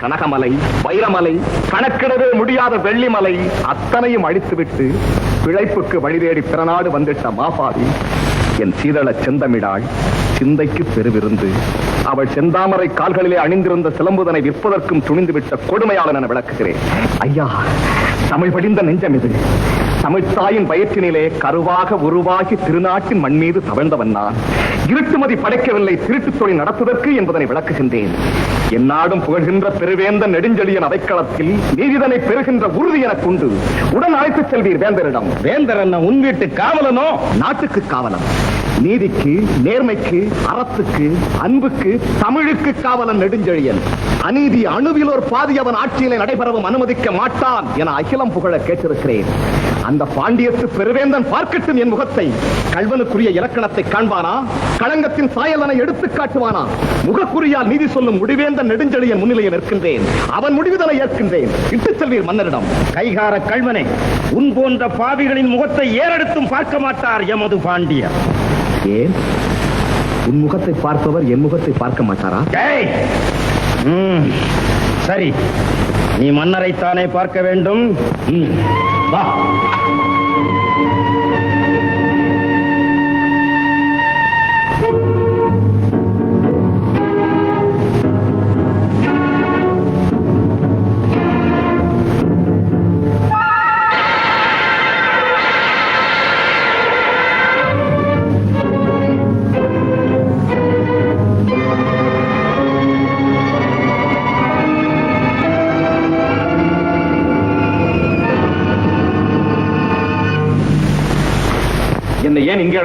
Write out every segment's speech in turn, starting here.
கனகமலை வைரமலை கணக்கிடவே முடியாத வெள்ளிமலை அத்தனையும் அழித்துவிட்டு பிழைப்புக்கு வழிதேடி பிறநாடு வந்திட்ட மாபாவி என் சீதள செந்தமிழாள் சிந்தைக்கு பெருவிருந்து அவள் செந்தாமரை கால்களிலே அணிந்திருந்த சிலம்புதனை விற்பதற்கும் துணிந்துவிட்ட கொடுமையாளன் என விளக்குகிறேன். ஐயா தமிழ் படிந்த நெஞ்சம் இது. தமிழ்த்தாயின் வயிற்றினிலே கருவாக உருவாகி திருநாட்டின் மண் மீது தவழ்ந்தவன் நான். இருட்டுமதி படைக்கவில்லை திருட்டுத் தொழில் நடத்துவதற்கு என்பதனை விளக்குகின்றேன். எந்நாடும் புகழ்கின்ற பெருவேந்த நெடுஞ்செழியன் அவைக்களத்தில் நீதிதனை பெறுகின்ற உறுதி எனக் கொண்டு உடன் அழைத்துச் செல்வீர் வேந்தரிடம். வேந்தர் என்ன உன் வீட்டு காவலனோ? நாட்டுக்கு காவலன். நீதிக்கு நேர்மைக்கு அறத்துக்கு அன்புக்கு தமிழுக்கு காவலன் நெடுஞ்செழியன். அநீதி அணுவில் ஒரு பாதி அவன் ஆட்சியிலே நடைபெறவும் அனுமதிக்க மாட்டான் என அகிலம் புகழ கேட்டிருக்கிறேன். அந்த பாண்டியத்து பெருவேந்தன் பார்க்கட்டும் என் முகத்தை. கல்வனுக்குரிய இலக்கணத்தை காண்பானா? களங்கத்தின் சாயலனை எடுத்துக் காட்டுவானா? முகக்குறியால் நீதி சொல்லும் முடிவேந்தன் நெடுஞ்செழியன் முன்னிலையில் நிற்கின்றேன். அவன் முடிவுதலை ஏற்கின்றேன். இட்டுச் செல்வீர் மன்னரிடம். கைகார கல்வனே உன் போன்ற பாவிகளின் முகத்தை ஏறெடுத்தும் பார்க்க மாட்டார் எமது பாண்டியர். ஏன்? உன் முகத்தை பார்ப்பவர் என் முகத்தை பார்க்க மாட்டாரா? சரி. நீ மன்னரைத்தானே பார்க்க வேண்டும்? ம்,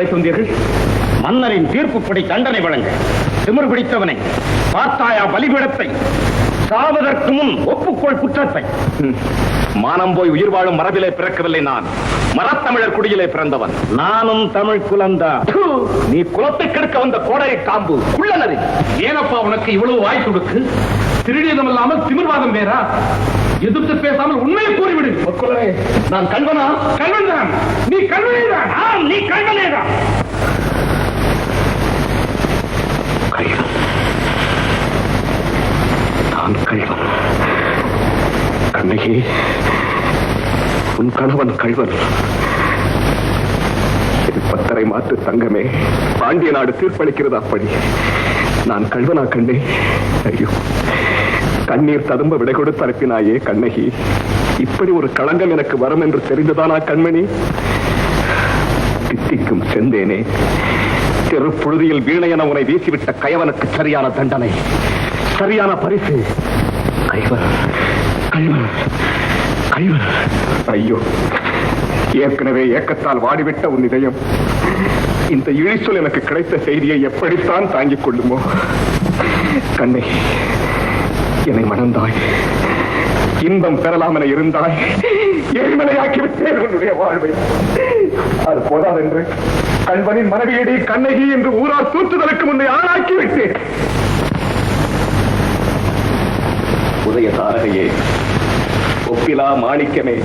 அழைத்து வந்தீர்கள் மன்னரின் தீர்ப்புப்படி தண்டனை வழங்க திமிர் பிடித்தவனை பார்த்தாயா பலிபீடத்தை? சாவதற்கு முன் ஒப்புக்கொள் குற்றத்தை. மானம் போய் உயிர் வாழும் மரபிலே பிறக்கவில்லை நான். மரத்தமிழர் குடியிலே பிறந்தவன். நானும் தமிழ் குலந்தான் ப்பு! நீ குலத்தை கெடுக்க வந்த கோடரை காம்பு. குள்ளனரி ஏனப்பா உனக்கு இவ்வளவு வாய் கொடுக்கு? திருடியதும் இல்லாமல் திமிர்வாதம் வேறா? எதிர்த்து பேசாமல் உண்மையை கூறிவிடு. மக்களே, நான் கல்வனா கல்வன் தான் நீ கல்வனே தான் ஆம் நீ கல்வன். நான் கல்வன். கண்ணகி உன் கணவன் கல்வன். பத்தரை மாற்று தங்கமே. பாண்டிய நாடு தீர்ப்பளிக்கிறது அப்படி. நான் கழுவனா கண்ணே. ஐயோ. கண்ணீர் ததும்ப விடை கொடுத்து அனுப்பினாயே கண்ணகி. இப்படி ஒரு களங்கம் எனக்கு வரும் என்று தெரிந்ததானா கண்மணி? தித்திக்கும் செந்தேனே. தெருப்புழுதியில் வீணையன உனை வீசிவிட்ட கயவனுக்கு சரியான தண்டனை. சரியான பரிசு. கைவன் கைவன் கைவன் ஐயோ. ஏற்கனவே ஏக்கத்தால் வாடிவிட்ட உன் இதயம். இந்த இழிச்சொல் எனக்கு கிடைத்த செய்தியை எப்படித்தான் தாங்கிக் கொள்ளுமோ? கண்ணை என்னை மணந்தாய். இன்பம் பெறலாம் என இருந்தாய். எரிமலையாக்கிவிட்டேன் உன்னுடைய வாழ்வை. அது போதாதென்று கண்பனின் மனைவியடி கண்ணகி என்று ஊரார் தூற்றுதலுக்கு முன்னே ஆளாக்கிவிட்டேன். உதய தாரகையே ஒப்பிலா மாணிக்கமே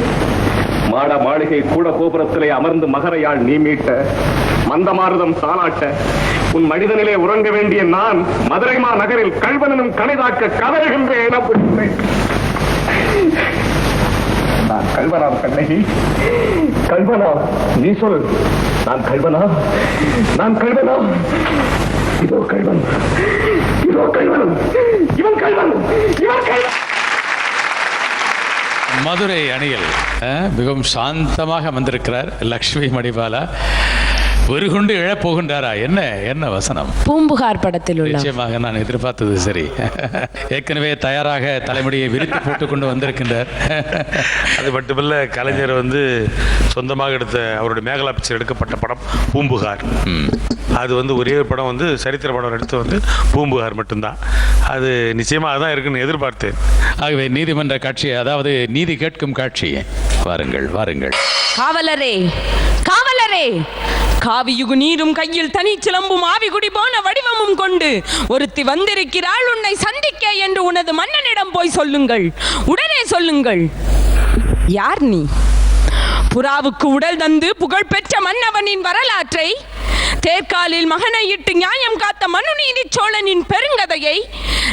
மாட மாளிகை கூட கோபுரத்திலே அமர்ந்து மகரையாள் நீ மீட்ட மந்தமாரதம் சாலாட்ட உன் மனிதனிலே உறங்க வேண்டிய நான் மதுரைமா நகரில் கல்வனும் கணைதாக்க கதறுகின்றேன் அப்படின்றேன் நான் கல்வனாம் கண்ணகி? கல்வனா நீ சொல். நான் கல்வனா நான் கல்வனா இதோ கல்வன் இதோ கல்வன் இவன் கல்வன் இவன் கல்வன் மதுரை அணியில் மிகவும் சாந்தமாக வந்திருக்கிறார் லக்ஷ்மி மணிபாலா. ஒரு குண்டு இழப் போகின்றாரா என்ன என்ன வசனம்? பூம்புகார் படத்தில் உள்ள நிச்சயமாக நான் எதிர்பார்த்தது சரி. ஏற்கனவே தயாராக தலைமுடியை விரித்து போட்டுக்கொண்டு வந்திருக்கின்றார். அது மட்டுமல்ல கலைஞர் வந்து சொந்தமாக எடுத்த அவருடைய மேகலா பிக்சர் எடுக்கப்பட்ட படம் பூம்புகார். அது வந்து ஒரே ஒரு படம் வந்து சரித்திர படம் எடுத்து வந்து பூம்புகார் மட்டும்தான். அது நிச்சயமாக அதான் இருக்குன்னு எதிர்பார்த்தேன். ஆகவே நீதிமன்ற காட்சி அதாவது நீதி கேட்கும் காட்சி வாருங்கள் வாருங்கள். காவலரே காவலரே! காவியுகு நீரும் கையில் தனி சிலம்பும் ஆவிகுடி போன வடிவமும் கொண்டு ஒருத்தி வந்திருக்கிறாள் உன்னை சந்திக்க என்று உனது மன்னனிடம் போய் சொல்லுங்கள். உடனே சொல்லுங்கள். யார் நீ? புறாவுக்கு உடல் தந்து புகழ் பெற்ற மன்னவனின் வரலாற்றை தேர்காலில் மகனை இட்டு நியாயம் காத்த மனுநீதி சோழனின் பெருங்கதையை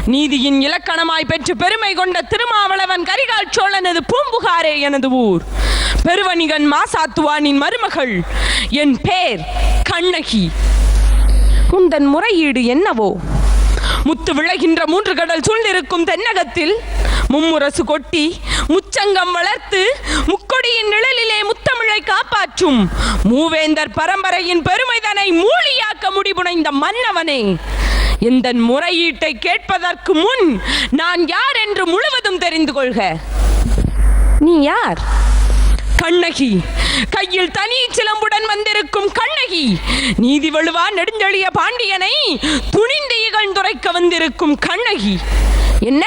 நீதியின் இலக்கணமாய் பெற்று பெருமை கொண்ட திருமாவளவன் கரிகால் சோழனது பூம்புகாரே எனது ஊர். பெருவணிகன் மாசாத்துவானின் மருமகள். என் பேர் கண்ணகி. உந்தன் முறையீடு என்னவோ? முத்து விளைகின்ற மூன்று கடல் சூழ்ந்திருக்கும் தென்னகத்தில் மும்முரசு கொட்டி முச்சங்கம் வளர்த்து முக்கொடியின் நிழலிலே முத்தமிழை காப்பாற்றும் மூவேந்தர் பரம்பரையின் பெருமைதனை மூலியாக்க முடிபுனைந்த மன்னவனே. இந்த முறையீட்டை கேட்பதற்கு முன் நான் யார் என்று முழுவதும் தெரிந்து கொள்க. நீ யார்? கண்ணகி. கையில் தனி சிலம்புடன் வந்திருக்கும் கண்ணகி. நீதி வழுவா நெடுஞ்செழிய பாண்டியனை துணிந்து இகழ்ந்துரைக்க வந்திருக்கும் கண்ணகி. என்ன?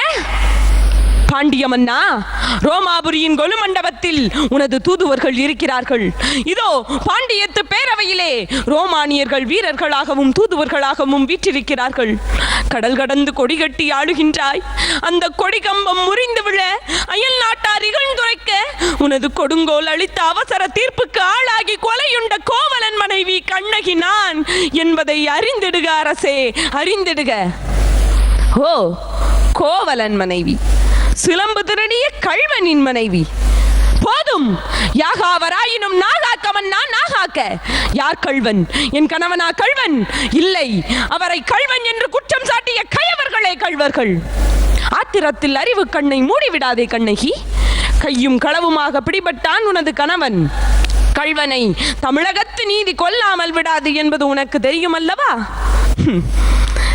பாண்டிய மன்னா ரோமாபுரியின் கொலு மண்டபத்தில் உனது தூதுவர்கள் இருக்கிறார்கள். இதோ பாண்டியத்து பேரவையிலே ரோமானியர்கள் வீரர்களாகவும் தூதுவர்களாகவும் வீற்றிருக்கிறார்கள். கடல் கடந்து கொடி கட்டி ஆளுகின்றாய். அந்த கொடி கம்பம் முறிந்து விழ அயல் நாட்டார் இகழ்ந்துரைக்க உனது கொடுங்கோல் அளித்த அவசர தீர்ப்புக்கு ஆளாகி கொலையுண்ட கோவலன் மனைவி கண்ணகி நான் என்பதை அறிந்திடுக அரசே அறிந்திடுக. ஓ கோவலன் மனைவி. சிலம்பு திருடிய கள்வனின் மனைவி. போதும். யாகாவராயினும் நாகாக்கவன் நான் நாகாக்க. யார் கள்வன்? என் கணவனா கள்வன்? இல்லை. அவரை கள்வன் என்று குற்றம் சாட்டிய கயவர்களே கள்வர்கள். ஆத்திரத்தில் அறிவு கண்ணை மூடிவிடாதே கண்ணகி. கையும் களவுமாக பிடிபட்டான் உனது கணவன். கள்வனை தமிழகத்து நீதி கொல்லாமல் விடாது என்பது உனக்கு தெரியும் அல்லவா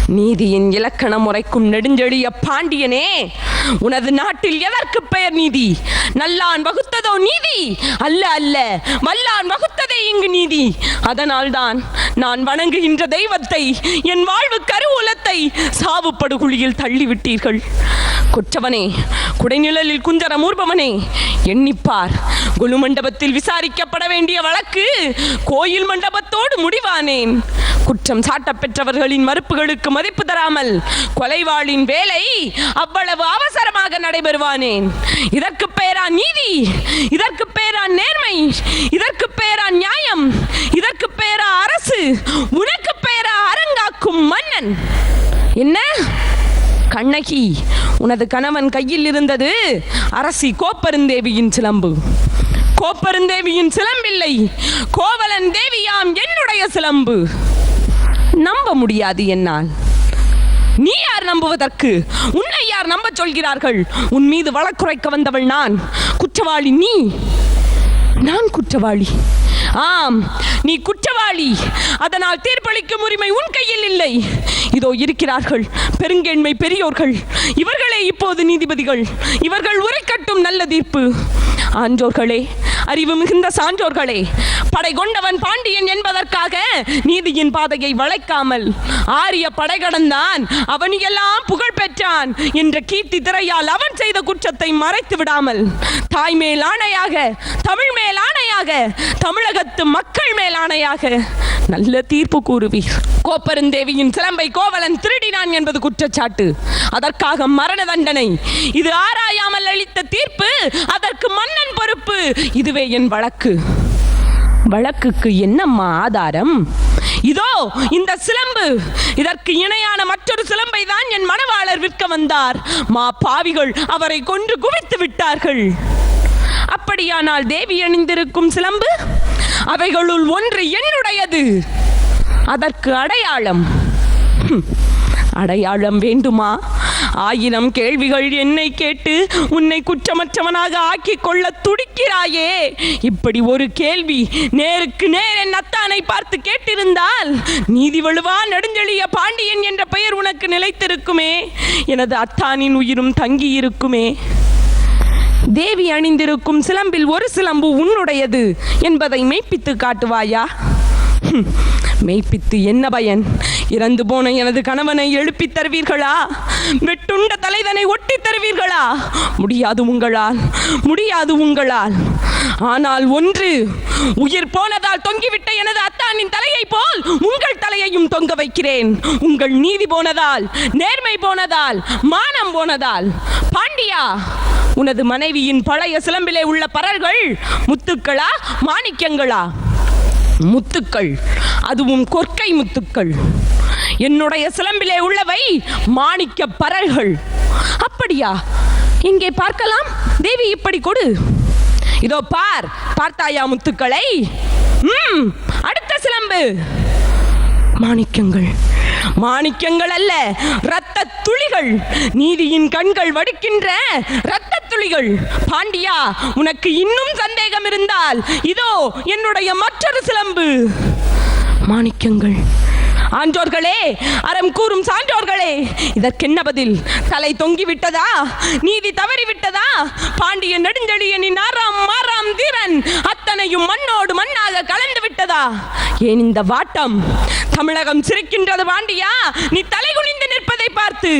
நீதியின் இலக்கண முறைக்கும் நெடுஞ்செழிய பாண்டியனே உனது நாட்டில் எதற்கு பெயர் நீதி? நல்லான் வகுத்ததோ நீதி? அல்ல அல்ல வல்லான் வகுத்ததே இங்கு நீதி. அதனால்தான் நான் வணங்குகின்ற தெய்வத்தை என் வாழ்வு கருவூலத்தை சாவுப்படுகுழியில் தள்ளிவிட்டீர்கள். குற்றவனே குடைநிழலில் குஞ்சர மூர்பவனே எண்ணிப்பார். குலு மண்டபத்தில் விசாரிக்கப்பட வேண்டிய வழக்கு கோயில் மண்டபத்தோடு முடிவானேன். குற்றம் சாட்டப்பெற்றவர்களின் மறுப்புகளுக்கு மதிப்பு தராமல் கொலைவாளின் வேலை அவ்வளவு அவசரமாக நடைபெறுவானேன் இதற்கு பெயரா நீதி இதற்கு பெயரா நேர்மை இதற்கு பெயரா நியாயம் இதற்கு பெயரா அரசு உனக்கு பெயரா அரங்காக்கும் மன்னன். என்ன? கண்ணகி உனது கணவன் கையில் இருந்தது அரசி கோப்பருந்தேவியின் சிலம்பு. கோப்பருந்தேவியின் சிலம்பில்லை கோவலன் தேவியாம் என்னுடைய சிலம்பு. நம்ப முடியாது என்னால். நீ யார் நம்புவதற்கு? உன்னை யார் நம்ப சொல்கிறார்கள்? உன் மீது வழக்குரைக்க வந்தவள் நான். குற்றவாளி நீ. நான் குற்றவாளி. ஆம் நீ குற்றவாளி. அதனால் தீர்ப்பளிக்கும் உரிமை உன் கையில் இல்லை. இதோ இருக்கிறார்கள் பெருங்கேண்மை பெரியோர்கள். இவர்களே இப்போது நீதிபதிகள். இவர்கள் உரை கட்டும் நல்ல தீர்ப்பு. ஆன்றோர்களே அறிவு மிகுந்த சான்றோர்களே படை கொண்டவன் பாண்டியன் என்பதற்காக நீதியின் பாதையை வளைக்காமல் ஆரிய படை கடந்தான் அவனியெல்லாம் புகழ் பெற்றான் என்ற கீர்த்தி திரையால் அவன் செய்த குற்றத்தை மறைத்து விடாமல் தாய் மேல் ஆணையாக தமிழ் மேல் ஆணையாக தமிழகத்து மக்கள் மேல் ஆணையாக நல்ல தீர்ப்பு கூறுவீர். கோப்பெருந்தேவியின் சிலம்பை கோவலன் திருடினான் என்பது குற்றச்சாட்டு. அதற்காக மரண தண்டனை. இது ஆராயாமல் அளித்த தீர்ப்பு அதற்கு என் பொறுப்பு. இதுவே என் வழக்கு. வழக்குக்கு என்னம்மா ஆதாரம்? இதோ இந்த சிலம்பு. இதற்கு இணையான மற்றொரு சிலம்பை தான் என் மணவாளர் விற்க வந்தார். மா பாவிகள் அவரை கொன்று குவித்து விட்டார்கள். அப்படியானால் தேவி அணிந்திருக்கும் சிலம்பு? அவைகளுள் ஒன்று என்னுடையது. அதற்கு அடையாளம். அடையாளம் வேண்டுமா? ஆயினம் கேள்விகள் என்னை கேட்டு உன்னை குற்றமற்றவனாக ஆக்கிக் கொள்ள துடிக்கிறாயே. இப்படி ஒரு கேள்வி நேருக்கு நேர் என் அத்தானை பார்த்து கேட்டிருந்தால் நீதி வழுவா நெடுஞ்செழிய பாண்டியன் என்ற பெயர் உனக்கு நிலைத்திருக்குமே. எனது அத்தானின் உயிரும் தங்கி இருக்குமே. தேவி அணிந்திருக்கும் சிலம்பில் ஒரு சிலம்பு உன்னுடையது என்பதை மெய்ப்பித்து காட்டுவாயா? மெய்ப்பித்து என்ன பயன்? இறந்து போன எனது கணவனை எழுப்பித் தருவீர்களா? வெட்டுண்ட தலைதனை ஒட்டித் தருவீர்களா? முடியாது உங்களால் முடியாது உங்களால். ஆனால் ஒன்று உயிர் போனதால் தொங்கிவிட்ட எனது அத்தானின் தலையை போல் உங்கள் தலையையும் தொங்க வைக்கிறேன். உங்கள் நீதி போனதால் நேர்மை போனதால் மானம் போனதால். பாண்டியா உனது மனைவியின் பழைய சிலம்பிலே உள்ள பரல்கள் முத்துக்களா மாணிக்கங்களா? முத்துக்கள் அதுவும் கொற்கை முத்துக்கள். என்னுடைய சிலம்பிலே உள்ளவை மாணிக்க பரல்கள் அப்படியா? இங்கே பார்க்கலாம். தேவி இப்படி கொடு. இதோ பார் பார்த்தாயா முத்துக்களை? ம் அடுத்த சிலம்பு. மாணிக்கங்கள். மாணிக்கங்கள் அல்ல இரத்த துளிகள் நீதியின் கண்கள் வடிக்கின்ற இரத்த துளிகள் பாண்டியா உனக்கு இன்னும் சந்தேகம் இருந்தால் இதோ என்னுடைய மற்றொரு சிலம்பு. மாணிக்கங்கள். ஆன்றோர்களே அறம் கூறும் சான்றோர்களே இதற்கென்ன பதில்? தலை தொங்கி விட்டதா? நீதி தவறி விட்டதா? பாண்டிய நெடுஞ்செழியனின் ஆறாம் மாறாம் தீரன் அத்தனையும் மண்ணோடு மண்ணாக கலந்து விட்டதா? ஏன் இந்த வாட்டம்? தமிழகம் சிரிக்கின்றது பாண்டியா. நீ தலை குனிந்து நிற்ப பார்த்து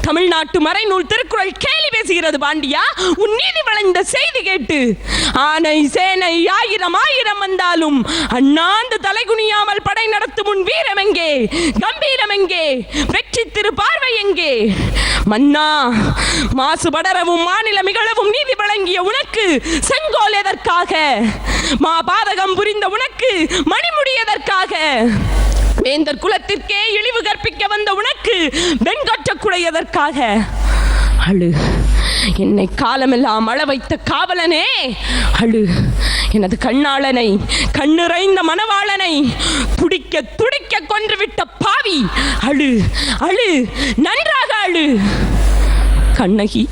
தமிழ்நாட்டு மறைநூல் திருக்குறள் கேலி பேசுகிறது பாண்டியா? உன் நீதி வளைந்த செய்தி கேட்டு. ஆனை சேனை ஆயிரம் ஆயிரம் வந்தாலும் அண்ணாந்து தலைகுனியாமல் படை நடத்தும் உன் வீரம் எங்கே? கம்பீரம் எங்கே? வெற்றி திரு பார்வை எங்கே? மன்னா மாசுபடரவும் மாநில மிகளவும் நீதி வழங்கிய உனக்கு செங்கோல் எதற்காக? மா பாதகம் புரிந்த உனக்கு மணிமுடி எதற்காக? வேந்தர் குலத்திற்கே இழிவு கற்பிக்க வந்த உனக்கு வெண்கொற்ற குடை அழு என்னை காலமெல்லாம் அழ வைத்த காவலனே. அழு எனது கண்ணாளனை கண்ணிறைந்த மணவாளனை துடிக்க துடிக்க கொன்றுவிட்ட பாவி. அழு அழு நன்றாக அழு. கண்ணகி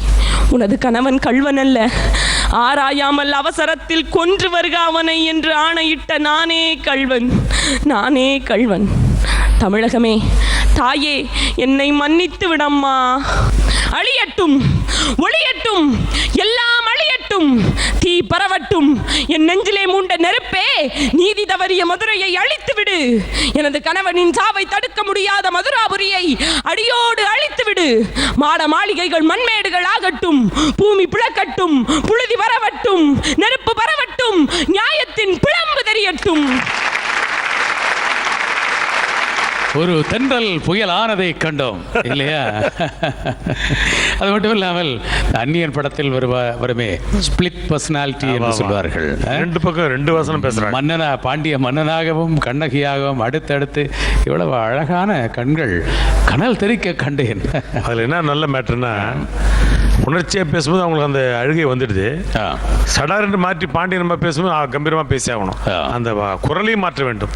உனது கணவன் கல்வன் அல்ல ஆராயாமல் அவசரத்தில் கொன்று வருக அவனை என்று ஆணையிட்ட நானே கள்வன். நானே கள்வன். தமிழகமே தாயே என்னை மன்னித்து விடம்மா. அழியட்டும் ஒளியட்டும் எல்லாம் அழியட்டும். தீ பரவட்டும். என் நெஞ்சிலே மூண்ட நெருப்பே நீதி தவறிய மதுரையை அழித்து விடு எனது கணவனின் சாவை தடுக்க முடியாத மதுராபுரியை அடியோடு அழித்து விடு மாட மாளிகைகள் மண்மேடுகள் ஆகட்டும். பூமி பிளக்கட்டும் புழுதி பரவட்டும் நெருப்பு பரவட்டும். நியாயத்தின் பிளம்பு தெரியட்டும். ஒரு தென்றல் புயல் ஆனதை கண்டோம் இல்லையா? அது மட்டும் இல்லாமல் அந்நியன் படத்தில் வருவா வருமே ஸ்பிளிட் பர்சனாலிட்டி என்று. சொல்வார்கள். ரெண்டு பக்கம் ரெண்டு வசனம் பேசுறாங்க. மன்னனா பாண்டிய மன்னனாகவும் கண்ணகியாகவும் அடுத்தடுத்து இவ்வளவு அழகான கண்கள் கனல் தெறிக்க கண்டேன். அதுல என்ன நல்ல மேட்டர்னா உணர்ச்சியா பேசும்போது அவங்களுக்கு அந்த அழுகை வந்துடுது. சடாரென்று மாற்றி பாண்டியன் நம்ம பேசும்போது ஆ, கம்பீரமா பேசி ஆகணும். அந்த குரலையும் மாற்ற வேண்டும்.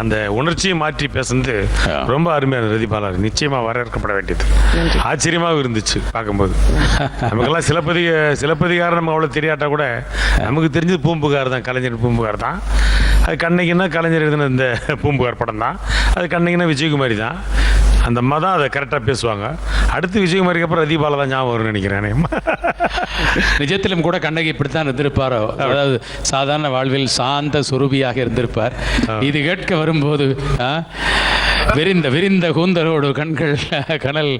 அந்த உணர்ச்சியை மாற்றி பேசுனது. ரொம்ப அருமையான ரதிபாலா நிச்சயமா வரவேற்கப்பட வேண்டியது. ஆச்சரியமாக இருந்துச்சு பார்க்கும்போது. நமக்கெல்லாம் சிலப்பதிக சிலப்பதிகாரம் நம்ம அவ்வளோ தெரியாட்டா கூட நமக்கு தெரிஞ்சது பூம்புகார் தான் கலைஞர் பூம்புகார் தான். அது கண்ணகின்னா கலைஞர் எழுதின இந்த பூம்புகார் படம் தான். அது கண்ணகின்னா விஜயகுமாரி தான். அந்த அம்மா தான் அதை கரெக்டாக பேசுவாங்க. அடுத்து விஜயகுமாரிக்கு அப்புறம் ரதிபாலா தான் ஞாபகம் வரும்னு நினைக்கிறேன் நிஜத்திலும் கூட கண்ணகி இப்படித்தான் இருந்திருப்பாரோ? அதாவது சாதாரண வாழ்வில் சாந்த சுரூபியாக இருந்திருப்பார். இது கேட்க வரும்போது ஆ, விரிந்த விரிந்த கூந்தலோடு கண்கள் கனல்?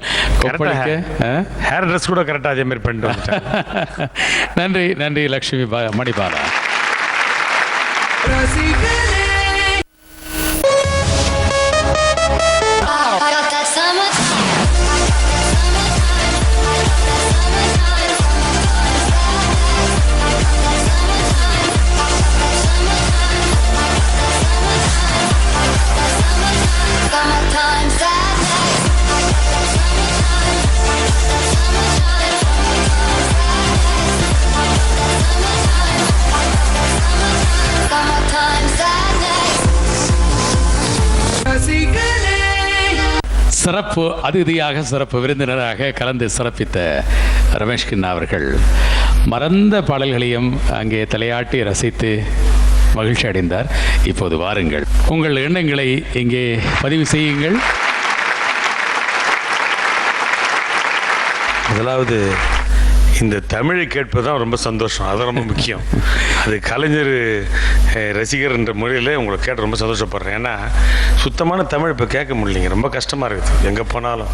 ஹேர் ட்ரெஸ் கூட கரெக்டாக அதே மாதிரி பண்ணிட்டு நன்றி நன்றி லக்ஷ்மி பா- மணிபாலா. சிறப்பு அதிதியாக சிறப்பு விருந்தினராக கலந்து சிறப்பித்த ரமேஷ் கிண்ணா அவர்கள். மறந்த பாடல்களையும் அங்கே தலையாட்டி ரசித்து மகிழ்ச்சி அடைந்தார். இப்போது வாருங்கள். உங்கள் எண்ணங்களை இங்கே பதிவு செய்யுங்கள். முதலாவது இந்த தமிழை கேட்பது தான் ரொம்ப சந்தோஷம். அது ரொம்ப முக்கியம். அது கலைஞர் ரசிகர் என்ற முறையில் உங்களை கேட்டு ரொம்ப சந்தோஷப்படுறேன். ஏன்னா சுத்தமான தமிழ் இப்போ கேட்க முடியலைங்க. ரொம்ப கஷ்டமாக இருக்குது. எங்கே போனாலும்.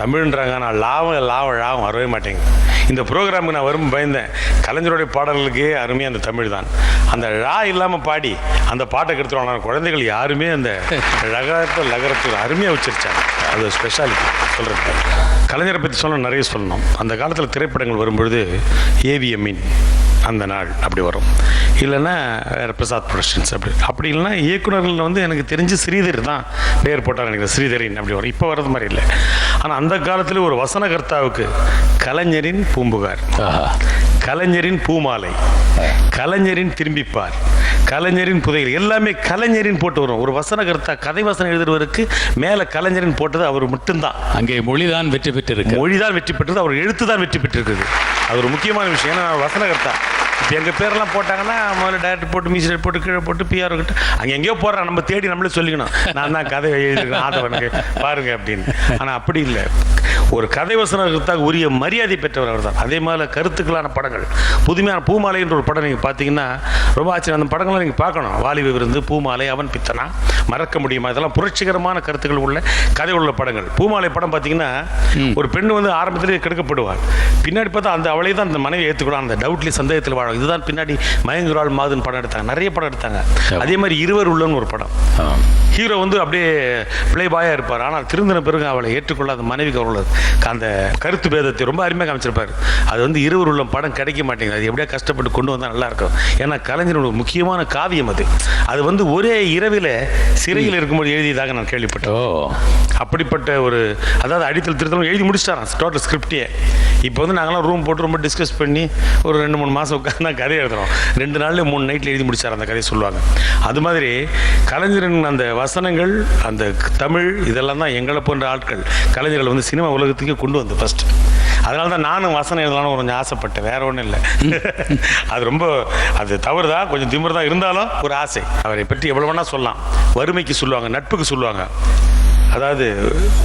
தமிழ்ன்றாங்க ஆனால் லாபம் லாபம் லாபம் வரவே மாட்டேங்குது. இந்த ப்ரோக்ராமுக்கு நான் வரும் பயந்தேன். கலைஞருடைய பாடல்களுக்கே அருமையாக அந்த தமிழ் தான். அந்த ழா இல்லாமல் பாடி அந்த பாட்டை கெடுத்துருவாங்க. குழந்தைகள் யாருமே அந்த லகரத்தை லகரத்தில் அருமையாக வச்சிருச்சாங்க அது ஸ்பெஷாலிட்டி சொல்கிறேன் கலைஞரை பற்றி சொல்ல நிறைய சொல்லணும். அந்த காலத்தில் திரைப்படங்கள் வரும்பொழுது ஏவிஎம்மின் அந்த நாள் அப்படி வரும். இல்லைன்னா வேற பிரசாத் ப்ரொடக்ஷன்ஸ் அப்படி. அப்படி இல்லைன்னா இயக்குனர்கள் வந்து எனக்கு தெரிஞ்சு ஸ்ரீதர் தான் பெயர் போட்டார் எனக்கு ஸ்ரீதரின் அப்படி வரும். இப்போ வர்றது மாதிரி இல்லை. ஆனால் அந்த காலத்தில் ஒரு வசனகர்த்தாவுக்கு கலைஞரின் பூம்புகார். கலைஞரின் பூமாலை. கலைஞரின் திரும்பிப்பார். கலைஞரின் புதையல். எல்லாமே கலைஞரின் போட்டு வரும். ஒரு வசனகர்த்தா கதை வசனம் எழுதுறவருக்கு மேலே கலைஞரின் போட்டது அவர் மட்டும்தான். அங்கே மொழிதான் வெற்றி பெற்றிருக்கு. மொழி தான் வெற்றி பெற்றது அவர் எழுத்து தான் வெற்றி பெற்றிருக்குது. அது ஒரு முக்கியமான விஷயம். ஏன்னா நான் வசனகர்த்தா இப்போ எங்கள் பேரெல்லாம் போட்டாங்கன்னா முதல்ல டேரக்டர் போட்டு மியூசிக் போட்டு கீழே போட்டு பிஆர் கிட்ட அங்கே எங்கேயோ போடுறான். நம்ம தேடி நம்மளே சொல்லிக்கணும். நான் தான் கதை எழுதிருக்கேன் ஆதவனுக்கு. பாருங்க அப்படின்னு. ஆனால் அப்படி இல்லை. ஒரு கதை வசனகர்த்தாக உரிய மரியாதை பெற்றவர் அவர் தான் அதே மாதிரி கருத்துக்களான படங்கள். புதுமையான பூமாலைன்ற ஒரு படம் நீங்கள் பார்த்தீங்கன்னா ரொம்ப ஆச்சரியம். அந்த படங்களை நீங்கள் பார்க்கணும். வாலிப விருந்து பூமாலை அவன் பித்தனா மறக்க முடியுமா? இதெல்லாம் புரட்சிகரமான கருத்துக்கள் உள்ள கதை உள்ள படங்கள். பூமாலை படம் பார்த்தீங்கன்னா ஒரு பெண் வந்து ஆரம்பத்திலே கெடுக்கப்படுவாள். பின்னாடி பார்த்தா அந்த அவளை தான் அந்த மனைவி ஏற்றுக்கூடாது அந்த டவுட்லி சந்தேகத்தில் வாழும் இதுதான் பின்னாடி மயங்குராள் மாதுன்னு படம் எடுத்தாங்க. நிறைய படம் எடுத்தாங்க. அதே மாதிரி இருவர் உள்ளன்னு ஒரு படம். ஹீரோ வந்து அப்படியே பிளே பாயாக இருப்பார். ஆனால் திருந்தின பிறகு அவளை ஏற்றுக்கொள்ளாத மனைவிக்கு அவளது அந்த கருத்து பேதத்தை ரொம்ப அருமையாக காமிச்சிருப்பார். அது வந்து இருவர் உள்ள படம் கிடைக்க மாட்டேங்குது. அது எப்படியா கஷ்டப்பட்டு கொண்டு வந்தால் நல்லா இருக்கும். ஏன்னா கலைஞரோட ஒரு முக்கியமான காவியம் அது. அது வந்து ஒரே இரவில் சிறையில் இருக்கும்போது எழுதியதாக நான் கேள்விப்பட்டேன். அப்படிப்பட்ட ஒரு அதாவது அடித்தல் திருத்தம் எழுதி முடிச்சிட்டாராம். டோட்டல் ஸ்கிரிப்டே இப்போ வந்து நாங்களாம் ரூம் போட்டு ரொம்ப டிஸ்கஸ் பண்ணி ஒரு ரெண்டு மூணு மாதம் உட்காந்து தான் கதை எழுதுறோம். ரெண்டு நாளில் மூணு நைட்டில் எழுதி முடிச்சார் அந்த கதையை சொல்லுவாங்க. அது மாதிரி கலைஞரின் அந்த வசனங்கள் அந்த தமிழ் இதெல்லாம் தான் எங்களை போன்ற ஆட்கள் கலைஞர்கள் வந்து சினிமா உலகத்துக்கே கொண்டு வந்து ஃபர்ஸ்ட் அதனால தான் நானும் வசனம் எழுதலாம்னு கொஞ்சம் ஆசைப்பட்டேன். வேற ஒன்றும் இல்லை. அது ரொம்ப அது தவறு தான் கொஞ்சம் திமிர் தான் இருந்தாலும் ஒரு ஆசை. அவரை பற்றி எவ்வளோ வேணால் சொல்லலாம். வறுமைக்கு சொல்லுவாங்க நட்புக்கு சொல்லுவாங்க. அதாவது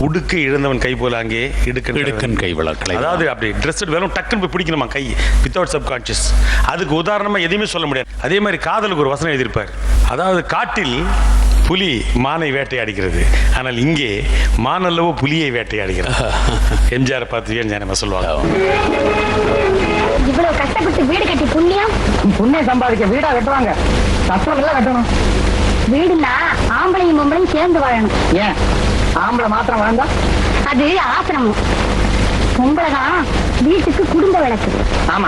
உடுக்கு இழந்தவன் கை போல அங்கே இடுக்கன் இடுக்கன் கை விளக்கலை அதாவது அப்படி ட்ரெஸ் வெறும் டக்குன்னு போய் பிடிக்கணுமா கை? வித்தவுட் சப்கான்ஷியஸ் அதுக்கு உதாரணமா எதையுமே சொல்ல முடியாது. அதே மாதிரி காதலுக்கு ஒரு வசனம் எழுதியிருப்பார். அதாவது காட்டில் புலி மானை வேட்டையாடுகிறது. ஆனால் இங்கே மானல்லவோ புலியை வேட்டையாடுகிறது எம்ஜிஆர் பார்த்து வியன் சொல்லுவாங்க? இவ்வளவு கஷ்டப்பட்டு வீடு கட்டி புண்ணியம்? புண்ணியம் சம்பாதிக்க வீடா கட்டுவாங்க கஷ்டம் கட்டணும் வீடுனா ஆம்பளையும் பொம்பளையும் சேர்ந்து வாழணும். ஏன்? ஆம்பளை மாத்திரம் வாழ்ந்தா அது ஆசிரமம். பொம்பளை தான் வீட்டுக்கு குடும்ப விளக்கு. ஆமா.